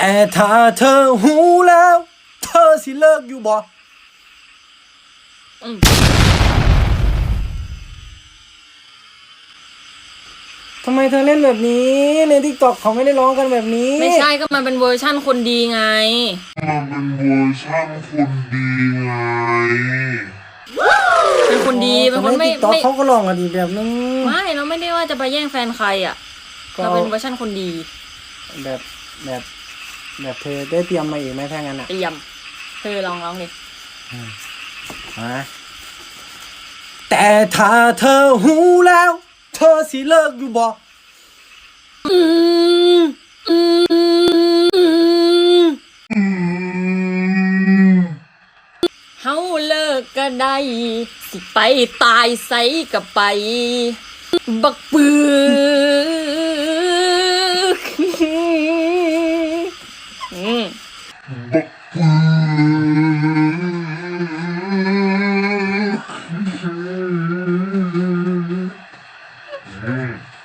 แต่ถ้าเธอหูแล้ว เธอสิเลิกอยู่บ่อืมทำไมเธอเล่นแบบนี้ ในทิกตอกเขาไม่ได้ร้องกันแบบนี้ ไม่ใช่ก็มันเป็นเวอร์ชั่นคนดีไง มันเป็นเวอร์ชั่นคนดีไง เป็นคนดีเป็นคนไม่ทิกตอกไม่เขาก็ร้องกันอีกแบบนึง ไม่เราไม่ได้ว่าจะไปแย่งแฟนใครอะ ก็ เราเป็นเวอร์ชั่นคนดี แบบแบบ แบบเธอได้เตรียมมาอีกไหมถ้างั้นอะเตรียมเธอลองร้องดิมาแต่ถ้าเธอหูแล้ว เธอสิเลิกอยู่บ่อืมอืมอืมเฮาเลิกก็ได้ สิไปตายใสกับไป บักปือ ம் Mm-hmm.